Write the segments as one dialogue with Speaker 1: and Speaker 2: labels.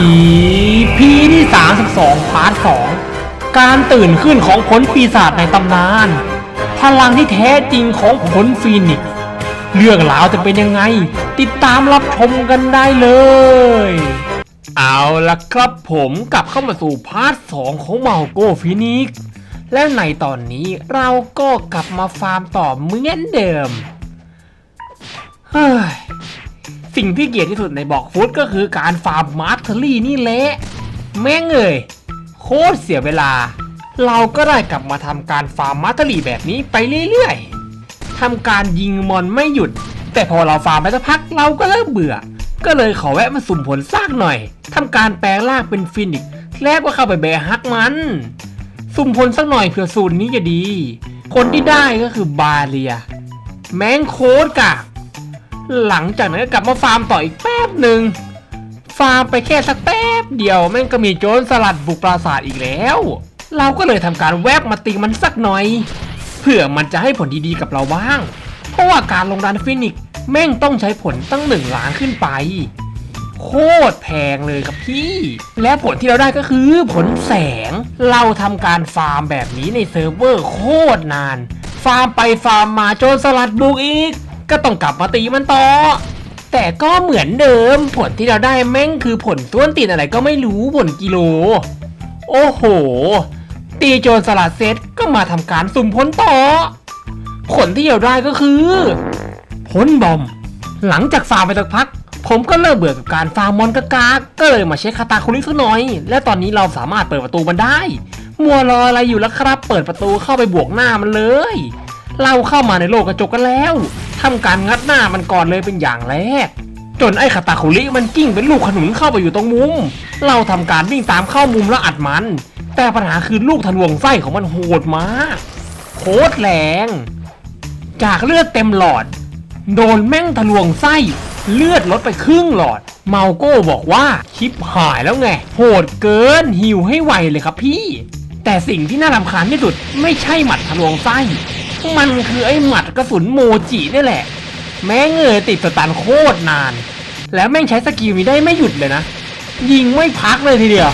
Speaker 1: อีพีที่ 32 พาร์ท 2 การตื่นขึ้นของผลปีศาจในตำนาน พลังที่แท้จริงของผลฟีนิกซ์เรื่องราวจะเป็นยังไง ติดตามรับชมกันได้เลย เอาละครับผมกลับเข้ามาสู่พาร์ท 2 ของเมาโกฟินิกซ์และในตอนนี้เราก็กลับมาฟาร์มต่อเหมือนเดิม เฮ้ย สิ่งที่เกลียดที่สุดในบอกฟุตก็คือการฟาร์มมาร์ทลี่นี่แหละ แม่งเอ่ยโคตรเสียเวลา เราก็ได้กลับมาทำการฟาร์มมาร์ทลี่แบบนี้ไปเรื่อยๆทำการยิงมอนไม่หยุด แต่พอเราฟาร์มไปสักพักเราก็เริ่มเบื่อ ก็เลยขอแวะมาสุ่มผลซากหน่อยทำการแปลงร่างเป็นฟินิกแล้วก็เข้าไปแบฮักมัน สุ่มผลสักหน่อยเผื่อสูตรนี้จะดี คนที่ได้ก็คือบาเรีย แมงโคตรกาก หลังจากนั้นก็กลับมาฟาร์มต่ออีกแป๊บหนึ่งฟาร์มไปแค่สักแป๊บเดียวแม่งก็มีโจรสลัดบุกปราสาทอีกแล้ว เราก็เลยทำการแวบมาตีมันสักหน่อยเพื่อมันจะให้ผลดีๆกับเราบ้าง เพราะว่าการลงดันฟินิกแม่งต้องใช้ผลตั้งหนึ่งล้านขึ้นไป โคตรแพงเลยครับพี่ และผลที่เราได้ก็คือผลแสง เราทำการฟาร์มแบบนี้ในเซิร์ฟเวอร์โคตรนาน ฟาร์มไปฟาร์มมาโจนสลัดบุกอีก ก็ต้องกลับมาตีมันต่อ แต่ก็เหมือนเดิม ผลที่เราได้แม่งคือผลต้วนตีนอะไรก็ไม่รู้ผลกิโล โอ้โห ตีโจรสลัดเซตก็มาทำการสุ่มผลต่อ ผลที่เราได้ก็คือผลบอม หลังจากฟาร์มไปสักพัก ผมก็เริ่มเบื่อกับการฟาร์มมอนกากากก็เลยมาเช็คคาตาคุริสักหน่อย และตอนนี้เราสามารถเปิดประตูมันได้ มัวรออะไรอยู่แล้วครับ เปิดประตูเข้าไปบวกหน้ามันเลย เราเข้ามาในโลกกระจกกันแล้วทำการงัดหน้ามันก่อนเลยเป็นอย่างแรก จนไอ้คาตาคุริมันกิ้งเป็นลูกขนุนเข้าไปอยู่ตรงมุม เราทำการวิ่งตามเข้ามุมแล้วอัดมัน แต่ปัญหาคือลูกทะลวงไส้ของมันโหดมากโคตรแรง จากเลือดเต็มหลอด โดนแม่งทะลวงไส้ เลือดลดไปครึ่งหลอด เมาโก้บอกว่าชิปหายแล้วไง โหดเกินหิวให้ไวเลยครับพี่ แต่สิ่งที่น่ารำคาญที่สุดไม่ใช่หมัดทะลวงไส้ มันคือไอ้หมัดกระสุนโมจินี่แหละ แม่งเงยติดสตันโคตรนาน แล้วแม่งใช้สกิลนี้ได้ไม่หยุดเลยนะ ยิงไม่พักเลยทีเดียว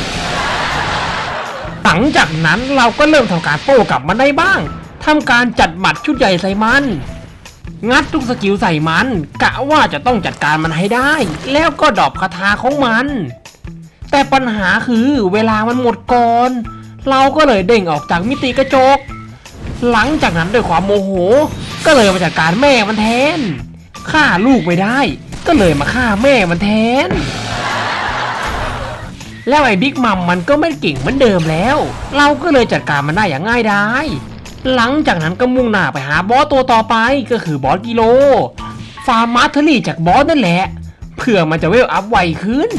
Speaker 1: หลังจากนั้นเราก็เริ่มทำการโต้กลับมันได้บ้างทำการจัดหมัดชุดใหญ่ใส่มัน งัดทุกสกิลใส่มัน กะว่าจะต้องจัดการมันให้ได้ แล้วก็ดอปคาถาของมัน แต่ปัญหาคือเวลามันหมดก่อน เราก็เลยเด้งออกจากมิติกระจก หลังจากนั้นด้วยความโมโห ก็เลยมาจัดการแม่มันแทนฆ่าลูกไม่ได้ ก็เลยมาฆ่าแม่มันแทน แล้วไอ้บิ๊กมัมมันก็ไม่เก่งเหมือนเดิมแล้ว เราก็เลยจัดการมันได้อย่างง่ายดายหลังจากนั้นก็มุ่งหน้าไปหาบอสตัวต่อไปก็คือบอสกิโล ฟาร์มมาร์เทอรี่จากบอสนั่นแหละเพื่อมันจะเวลอัพไวขึ้น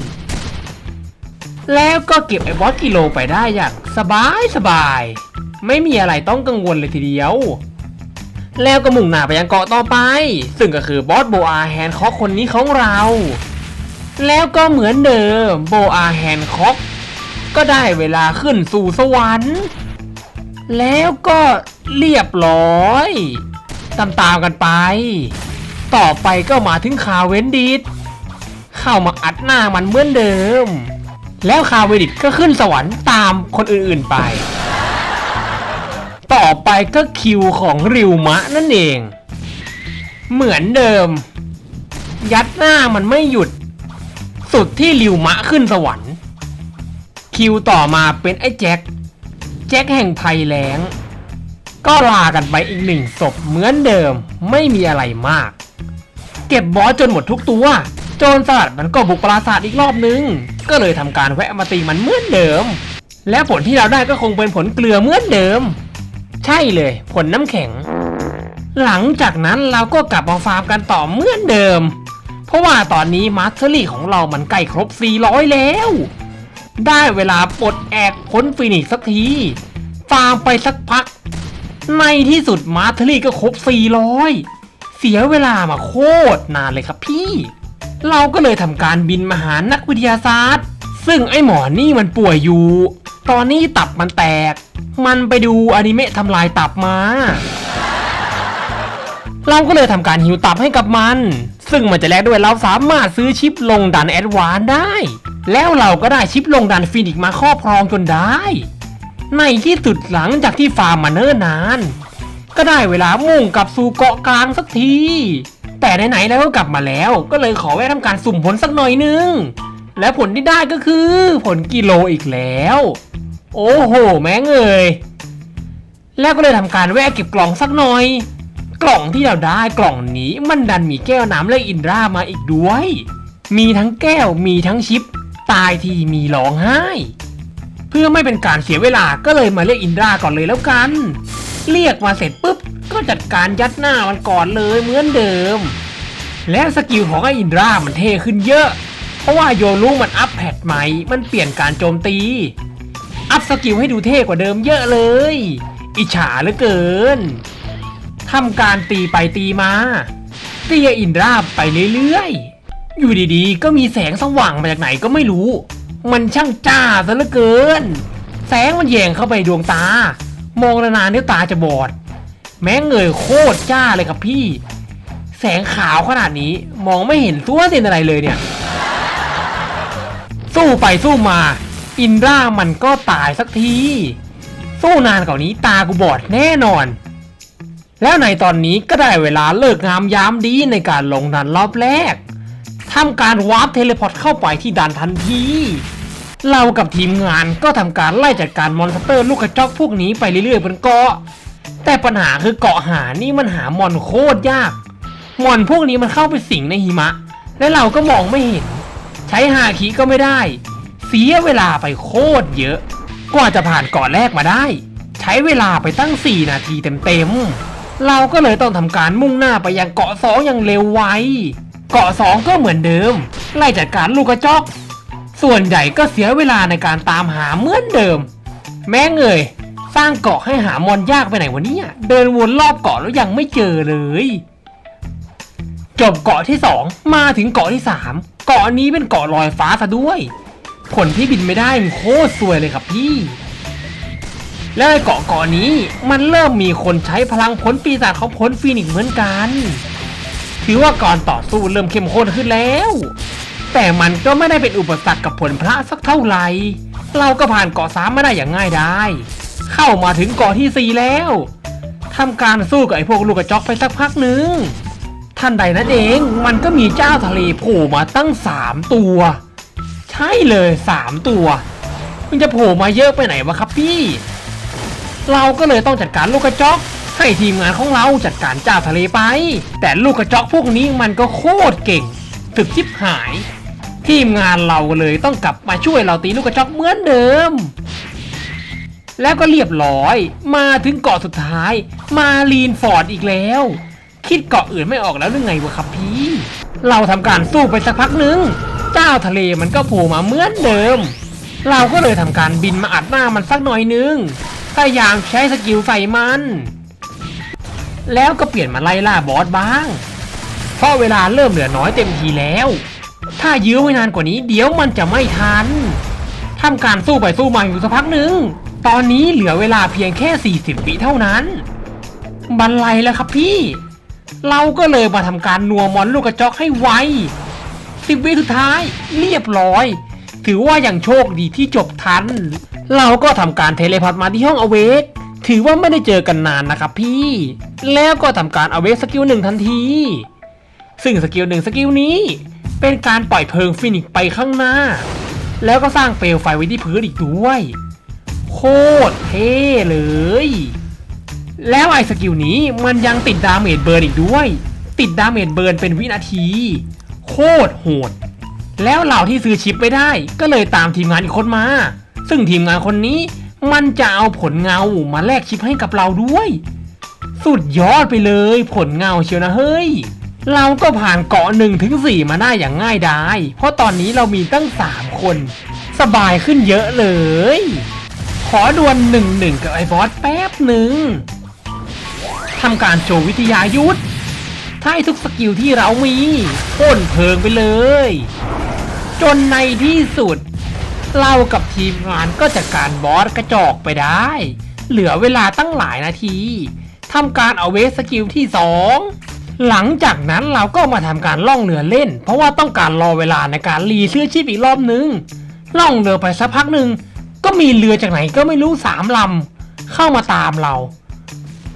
Speaker 1: แล้วก็เก็บไอ้บอสกิโลไปได้อย่างสบายสบาย ไม่มีอะไรต้องกังวลเลยทีเดียว แล้วก็มุ่งหน้าไปยังเกาะต่อไป ซึ่งก็คือบอสโบอาแฮนคอกคนนี้ของเรา แล้วก็เหมือนเดิมโบอาแฮนคอกก็ได้เวลาขึ้นสู่สวรรค์ แล้วก็เรียบร้อยตามตามๆกันไป ต่อไปก็มาถึงคาเวนดิตเข้ามาอัดหน้ามันเหมือนเดิม แล้วคาเวนดิตก็ขึ้นสวรรค์ตามคนอื่นๆไป อไปก็คิวของริวมะนั่นเอง เหมือนเดิม ยัดหน้ามันไม่หยุด สุดที่ริวมะขึ้นสวรรค์ คิวต่อมาเป็นไอ้แจ็ค แจ็คแห่งภัยแล้ง ก็ลากันไปอีกหนึ่งศพเหมือนเดิมไม่มีอะไรมาก เก็บบอสจนหมดทุกตัว โจรสลัดมันก็บุกปราสาทอีกรอบนึง ก็เลยทำการแวะมาตีมันเหมือนเดิม และผลที่เราได้ก็คงเป็นผลเกลือเหมือนเดิม ใช่เลย ผลน้ำแข็ง หลังจากนั้นเราก็กลับมาฟาร์มกันต่อเหมือนเดิม เพราะว่าตอนนี้มาสเตอรี่ของเรามันใกล้ครบ 400 แล้ว ได้เวลาปลดแอกพ้นฟินิกสักที ฟาร์มไปสักพัก ในที่สุดมาร์ทลี่ก็ครบ 400 เสียเวลามาโคตรนานเลยครับพี่ เราก็เลยทำการบินมาหานักวิทยาศาสตร์ ซึ่งไอ้หมอนี่มันป่วยอยู่ ตอนนี้ตับมันแตก มันไปดูอนิเมะทำลายตับมา เราก็เลยทำการหิวตับให้กับมัน ซึ่งมันจะแลกด้วยเราสามารถซื้อชิปลงดันแอดวานได้ แล้วเราก็ได้ชิปลงดันฟินิกมาครอบครองจนได้ ในที่สุดหลังจากที่ฟาร์มมาเนิ่นนาน ก็ได้เวลามุ่งกลับสู่เกาะกลางสักที แต่ไหนๆแล้วก็กลับมาแล้ว ก็เลยขอแวะทำการสุ่มผลสักหน่อยนึงและผลที่ได้ก็คือผลกิโลอีกแล้ว โอ้โห แม่งเอ่ยแล้วก็เลยทำการแวะเก็บกล่องสักหน่อย กล่องที่เราได้กล่องนี้มันดันมีแก้วน้ำและอินรามาอีกด้วย มีทั้งแก้วมีทั้งชิป ตายทีมีร้องไห้ เพื่อไม่เป็นการเสียเวลาก็เลยมาเรียกอินดราก่อนเลยแล้วกัน เรียกมาเสร็จปุ๊บ ก็จัดการยัดหน้ามันก่อนเลยเหมือนเดิม และสกิลของไออินดรามันเท่ขึ้นเยอะ เพราะว่าโยรุมันอัพแพทใหม่ มันเปลี่ยนการโจมตี พสกิลให้ดูเท่กว่าเดิมเยอะเลย อิจฉาเหลือเกินทำการตีไปตีมาเตียอินราไปเรื่อยๆ อยู่ดีๆ ก็มีแสงสว่างมาจากไหนก็ไม่รู้ มันช่างจ้าซะเหลือเกิน แสงมันแยงเข้าไปดวงตา มองนานๆเดี๋ยวตาจะบอด แม้เงยโคตรจ้าเลยครับพี่ แสงขาวขนาดนี้มองไม่เห็นตัวเส้นอะไรเลยเนี่ย สู้ไปสู้มา อินร่ามันก็ตายสักที สู้นานกว่านี้ตากูบอดแน่นอน แล้วในตอนนี้ก็ได้เวลาเลิกงามยามดีในการลงดันรอบแรกทำการวาร์ปเทเลพอร์ตเข้าไปที่ดันทันทีเรากับทีมงานก็ทำการไล่จัดการมอนสเตอร์ลูกกระจอกพวกนี้ไปเรื่อยๆบนเกาะ แต่ปัญหาคือเกาะหานี่มันหามอนโคตรยาก มอนพวกนี้มันเข้าไปสิงในหิมะ และเราก็มองไม่เห็น ใช้ฮาคิก็ไม่ได้ เสียเวลาไปโคตรเยอะ กว่าจะผ่านเกาะแรกมาได้ ใช้เวลาไปตั้ง 4 นาทีเต็มๆ เราก็เลยต้องทำการมุ่งหน้าไปยังเกาะ2อย่างเร็วไว เกาะ2ก็เหมือนเดิม ไล่จัดการลูกกระจอก ส่วนใหญ่ก็เสียเวลาในการตามหาเหมือนเดิม แม่งเอ่ยสร้างเกาะให้หามอนยากไปไหนวะเนี่ย เดินวนรอบเกาะแล้วยังไม่เจอเลยจบเกาะที่ 2 มาถึงเกาะที่ 3 เกาะนี้เป็นเกาะลอยฟ้าซะด้วย ผลที่บินไม่ได้มันโคตรสวยเลยครับพี่ แล้วไอ้เกาะเกาะนี้มันเริ่มมีคนใช้พลังผลปีศาจของผลฟีนิกซ์เหมือนกัน ถือว่าก่อนต่อสู้เริ่มเข้มข้นขึ้นแล้ว แต่มันก็ไม่ได้เป็นอุปสรรคกับผลพระสักเท่าไหร่ เราก็ผ่านเกาะสามมาได้อย่างง่ายได้ เข้ามาถึงเกาะที่สี่แล้วทำการสู้กับไอ้พวกลูกกระจอกไปสักพักหนึ่งท่านใดนั้นเองมันก็มีเจ้าทะเลโผล่มาตั้งสามตัว ใช่เลยสามตัวมันจะโผล่มาเยอะไปไหนวะครับพี่ เราก็เลยต้องจัดการลูกกระจอกให้ทีมงานของเราจัดการเจ้าทะเลไป แต่ลูกกระจอกพวกนี้มันก็โคตรเก่งถึกชิบหาย ทีมงานเราเลยต้องกลับมาช่วยเราตีลูกกระจอกเหมือนเดิม แล้วก็เรียบร้อย มาถึงเกาะสุดท้าย มาลีนฟอร์ดอีกแล้ว คิดเกาะอื่นไม่ออกแล้วหรือไงวะครับพี่ เราทำการสู้ไปสักพักหนึ่ง เจ้าทะเลมันก็โผล่มาเหมือนเดิม เราก็เลยทำการบินมาอัดหน้ามันสักหน่อยนึงพยายามใช้สกิลใส่มัน แล้วก็เปลี่ยนมาไล่ล่าบอสบ้าง เพราะเวลาเริ่มเหลือน้อยเต็มทีแล้ว ถ้ายื้อไว้นานกว่านี้เดี๋ยวมันจะไม่ทันทำการสู้ไปสู้มาอยู่สักพักหนึ่งตอนนี้เหลือเวลาเพียงแค่ 40วิเท่านั้น บันไลแล้วครับพี่ เราก็เลยมาทำการนัวมอนลูกกระจอกให้ไว สิบวิสุดท้ายเรียบร้อย ถือว่าอย่างโชคดีที่จบทัน เราก็ทำการเทเลพอร์ตมาที่ห้องอเวกถือว่าไม่ได้เจอกันนานนะครับพี่ แล้วก็ทำการอเวกสกิลหนึ่งทันที ซึ่งสกิลหนึ่งสกิลนี้ เป็นการปล่อยเพลิงฟินิกไปข้างหน้า แล้วก็สร้างเปลวไฟไว้ที่พื้นอีกด้วย โคตรเท่เลย แล้วไอ้สกิลนี้มันยังติดดาเมจเบิร์นอีกด้วย ติดดาเมจเบิร์นเป็นวินาที โคตรโหด แล้วเหล่าที่ซื้อชิปไม่ได้ ก็เลยตามทีมงานอีกคนมา ซึ่งทีมงานคนนี้มันจะเอาผลเงามาแลกชิปให้กับเราด้วย สุดยอดไปเลยผลเงาเชียวนะเฮ้ย เราก็ผ่านเกาะหนึ่งถึงสี่มาได้อย่างง่ายดาย เพราะตอนนี้เรามีตั้งสามคน สบายขึ้นเยอะเลย ขอดวลหนึ่งหนึ่งกับไอ้บอสแป๊บหนึ่งทำการโชว์วิทยายุทธ ท้าทุกสกิลที่เรามีพ่นเพลิงไปเลย จนในที่สุด เรากับทีมงานก็จัดการบอสกระจอกไปได้ เหลือเวลาตั้งหลายนาทีทำการเอาเวสสกิลที่สองหลังจากนั้นเราก็มาทำการล่องเรือเล่น เพราะว่าต้องการรอเวลาในการรีเชื่อชีพอีกรอบนึง ล่องเรือไปสักพักหนึ่งก็มีเรือจากไหนก็ไม่รู้สามลำเข้ามาตามเรา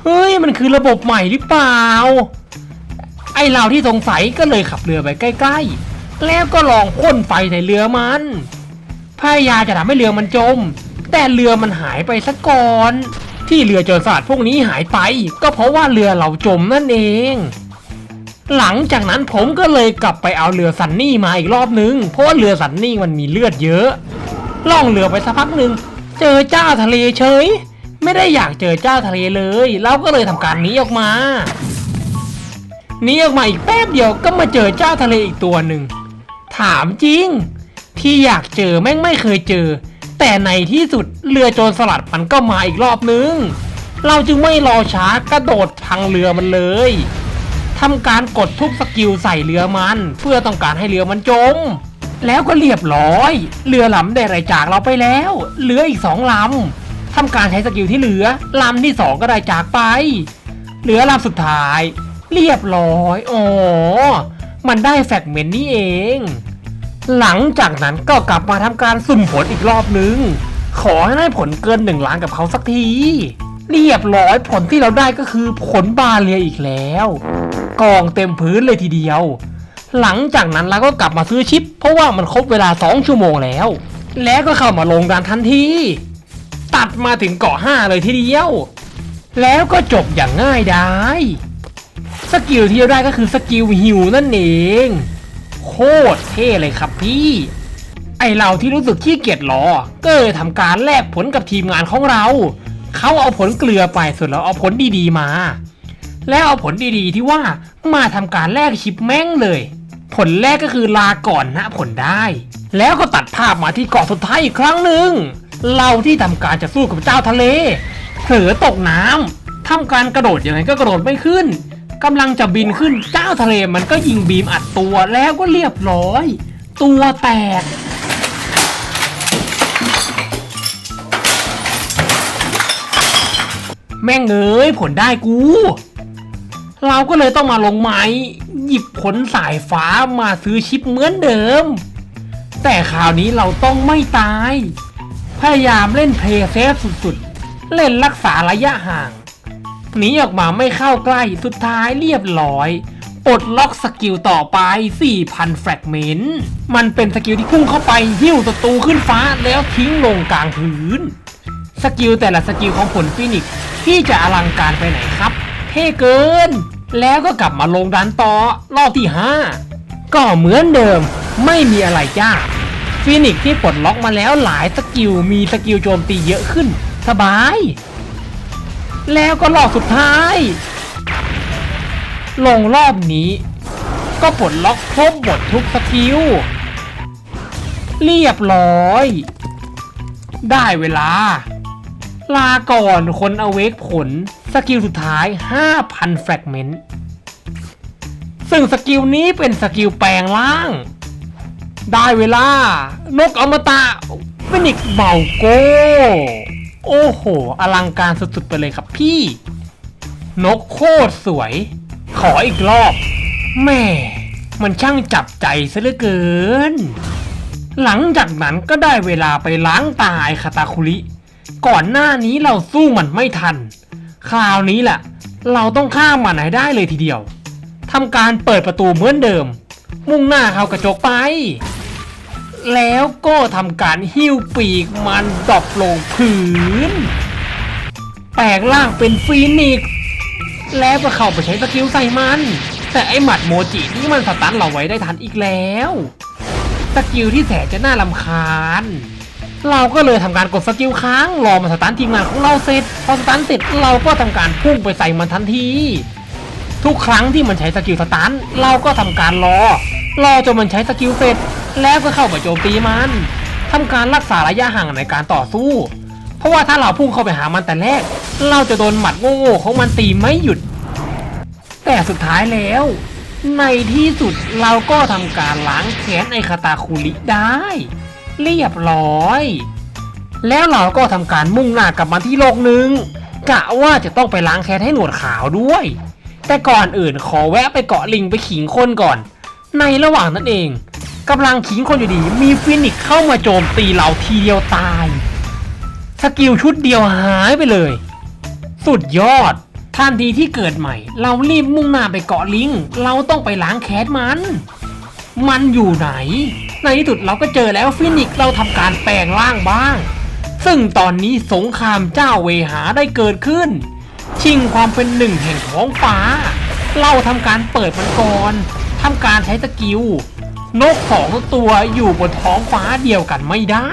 Speaker 1: เฮ้ย มันคือระบบใหม่หรือเปล่า ไอเราที่สงสัยก็เลยขับเรือไปใกล้ๆ แล้วก็ลองพ่นไฟใส่เรือมัน พยายามจะทำให้เรือมันจม แต่เรือมันหายไปซะก่อน ที่เรือโจรสลัดพวกนี้หายไป ก็เพราะว่าเรือเราจมนั่นเอง หลังจากนั้นผมก็เลยกลับไปเอาเรือซันนี่มาอีกรอบนึง เพราะว่าเรือซันนี่มันมีเลือดเยอะ ล่องเรือไปสักพักหนึ่งเจอเจ้าทะเลเฉย ไม่ได้อยากเจอเจ้าทะเลเลย เราก็เลยทำการหนีออกมา หนีออกมาอีกแป๊บเดียวก็มาเจอเจ้าทะเลอีกตัวหนึ่ง ถามจริง ที่อยากเจอแม่งไม่เคยเจอ แต่ในที่สุดเรือโจรสลัดมันก็มาอีกรอบนึง เราจึงไม่รอช้ากระโดดพังเรือมันเลยทำการกดทุกสกิลใส่เรือมัน เพื่อต้องการให้เรือมันจม แล้วก็เรียบร้อย เรือลำได้ไรจากเราไปแล้วเหลืออีกสองลำทำการใช้สกิลที่เหลือลำที่สองก็ได้จากไป เหลือลำสุดท้าย เรียบร้อย อ๋อ มันได้แฟกเมนต์นี่เอง หลังจากนั้นก็กลับมาทำการสุ่มผลอีกรอบนึง ขอให้ได้ผลเกินหนึ่งล้านกับเขาสักที เรียบร้อยผลที่เราได้ก็คือผลบาเลียอีกแล้ว กองเต็มพื้นเลยทีเดียว หลังจากนั้นเราก็กลับมาซื้อชิป เพราะว่ามันครบเวลา 2 ชั่วโมงแล้ว แล้วก็เข้ามาลงดานทันที ตัดมาถึงเกาะ5เลยทีเดียว แล้วก็จบอย่างง่ายดาย สกิลที่ได้ก็คือสกิลฮิวนั่นเอง โคตรเท่เลยครับพี่ ไอเราที่รู้สึกขี้เกียจรอ ก็เลยทำการแลกผลกับทีมงานของเรา เขาเอาผลเกลือไปส่วนเราเอาผลดีๆมา แล้วเอาผลดีๆที่ว่ามาทำการแลกชิปแม่งเลย ผลแรกก็คือลาก่อนนะผลได้ แล้วก็ตัดภาพมาที่เกาะสุดท้ายอีกครั้งหนึ่งเราที่ทำการจะสู้กับเจ้าทะเลเผลอตกน้ำทำการกระโดดยังไงก็กระโดดไม่ขึ้น กำลังจะบินขึ้นเจ้าทะเลมันก็ยิงบีมอัดตัวแล้วก็เรียบร้อย ตัวแตกแม่งเอ้ยผลได้กู เราก็เลยต้องมาลงไม้หยิบผลสายฟ้ามาซื้อชิปเหมือนเดิม แต่คราวนี้เราต้องไม่ตาย พยายามเล่นเพลย์เซฟสุดๆ เล่นรักษาระยะห่าง หนีออกมาไม่เข้าใกล้สุดท้ายเรียบร้อยปลดล็อกสกิลต่อไป 4,000 แฟกเมนต์ มันเป็นสกิลที่พุ่งเข้าไปหิ้วศัตรูขึ้นฟ้าแล้วทิ้งลงกลางพื้น สกิลแต่ละสกิลของผลฟินิกที่จะอลังการไปไหนครับ เท่เกิน แล้วก็กลับมาลงดันต่อรอบที่ 5 ก็เหมือนเดิมไม่มีอะไรยากฟินิกที่ปลดล็อกมาแล้วหลายสกิลมีสกิลโจมตีเยอะขึ้น สบาย แล้วก็รอบสุดท้าย ลงรอบนี้ ก็ปลดล็อกครบหมดทุกสกิล เรียบร้อย ได้เวลา ลาก่อนคนเอเวกผล สกิลสุดท้าย 5,000 แฟกเมนต์ ซึ่งสกิลนี้เป็นสกิลแปลงร่าง ได้เวลา นกอมตะฟินิกเบาโก โอ้โห อลังการสุดๆไปเลยครับพี่ นกโคตรสวย ขออีกรอบแม่มันช่างจับใจซะเหลือเกิน หลังจากนั้นก็ได้เวลาไปล้างตายคาตาคุริ ก่อนหน้านี้เราสู้มันไม่ทัน คราวนี้แหละ เราต้องฆ่ามันให้ได้เลยทีเดียวทำการเปิดประตูเหมือนเดิม มุ่งหน้าเข้ากระจกไป แล้วก็ทำการหิ้วปีกมันดรอปลงพื้นแปลงร่างเป็นฟีนิกซ์แล้วก็เข้าไปใช้สกิลใส่มัน แต่ไอหมัดโมจินี่มันสตันเราไว้ได้ทันอีกแล้วสกิลที่แสนจะน่าลำคาญ เราก็เลยทำการกดสกิลค้างรอมาสตันทีมงานของเราเสร็จ พอสตันเสร็จเราก็ทำการพุ่งไปใส่มันทันที ทุกครั้งที่มันใช้สกิลสตันเราก็ทำการรอ รอจนมันใช้สกิลเสร็จ แล้วก็เข้าไปโจมตีมันทำการรักษาระยะห่างในการต่อสู้ เพราะว่าถ้าเราพุ่งเข้าไปหามันแต่แรก เราจะโดนหมัดโง่ๆของมันตีไม่หยุด แต่สุดท้ายแล้ว ในที่สุดเราก็ทำการล้างแค้นไอคาตาคุริได้ เรียบร้อย แล้วเราก็ทำการมุ่งหน้ากลับมาที่โลกหนึ่งกะว่าจะต้องไปล้างแค้นให้หนวดขาวด้วย แต่ก่อนอื่นขอแวะไปเกาะลิงไปขิงคนก่อน ในระหว่างนั้นเองกำลังขิงคนอยู่ดี มีฟินิกเข้ามาโจมตีเราทีเดียวตาย สกิลชุดเดียวหายไปเลย สุดยอดทันทีที่เกิดใหม่ เรารีบมุ่งหน้าไปเกาะลิง เราต้องไปล้างแค้นมัน มันอยู่ไหน ในที่สุดเราก็เจอแล้วฟินิกเราทำการแปลงร่างบ้าง ซึ่งตอนนี้สงครามเจ้าเวหาได้เกิดขึ้น ชิงความเป็นหนึ่งแห่งท้องฟ้า เราทำการเปิดมันก่อนทำการใช้สกิล นกสองตัวอยู่บนท้องฟ้าเดียวกันไม่ได้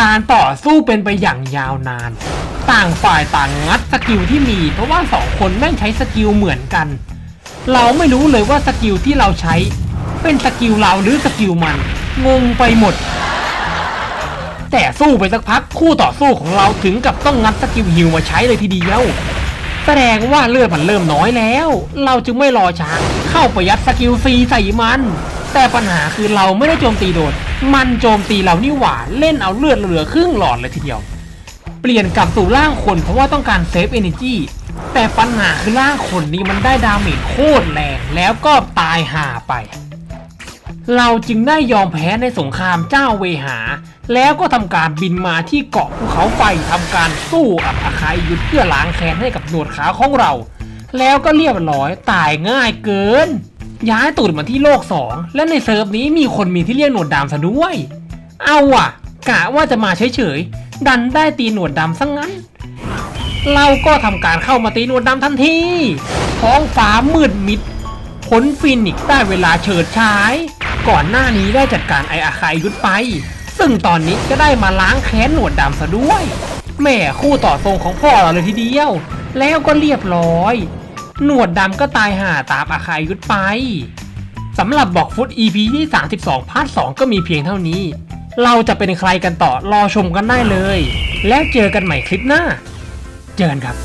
Speaker 1: การต่อสู้เป็นไปอย่างยาวนาน ต่างฝ่ายต่างงัดสกิลที่มี เพราะว่าสองคนแม่งใช้สกิลเหมือนกัน เราไม่รู้เลยว่าสกิลที่เราใช้ เป็นสกิลเราหรือสกิลมัน งงไปหมด แต่สู้ไปสักพักคู่ต่อสู้ของเราถึงกับต้องงัดสกิลฮิวมาใช้เลยทีเดียว แสดงว่าเลือดมันเริ่มน้อยแล้ว เราจึงไม่รอช้าเข้าไปยัดสกิลฟรีใส่มัน แต่ปัญหาคือเราไม่ได้โจมตีโดด มันโจมตีเรานี่หว่าเล่นเอาเลือดเหลือครึ่งหลอดเลยทีเดียว เปลี่ยนกลับสู่ร่างคนเพราะว่าต้องการเซฟเอเนจีแต่ปัญหาคือร่างคนนี้มันได้ดาเมจโคตรแรงแล้วก็ตายห่าไป เราจึงได้ยอมแพ้ในสงครามเจ้าเวหา แล้วก็ทำการบินมาที่เกาะภูเขาไฟทำการสู้กับอาคายยุทธเพื่อล้างแค้นให้กับหนวดขาของเรา แล้วก็เรียบร้อยตายง่ายเกิน ย้ายตูดมาที่โลกสองและในเซิร์ฟนี้มีคนมีที่เรียกหนวดดำซะด้วย เอาว่ะ กะว่าจะมาเฉยๆ ดันได้ตีหนวดดำซะงงั้น เราก็ทำการเข้ามาตีหนวดดำทันทีท้องฟ้ามืดมิดผลฟินิกได้เวลาเฉิดฉาย ก่อนหน้านี้ได้จัดการไออาคายยุทธไป ซึ่งตอนนี้ก็ได้มาล้างแค้นหนวดดำซะด้วย แม่คู่ต่อทรงของพ่อเราเลยทีเดียว แล้วก็เรียบร้อย หนวดดำก็ตายห่าตามอาคายยุทธไปสำหรับบอกฟุต EP ที่ 32 พาร์ท 2 ก็มีเพียงเท่านี้ เราจะเป็นใครกันต่อรอชมกันได้เลย แล้วเจอกันใหม่คลิปหน้า เจอกันครับ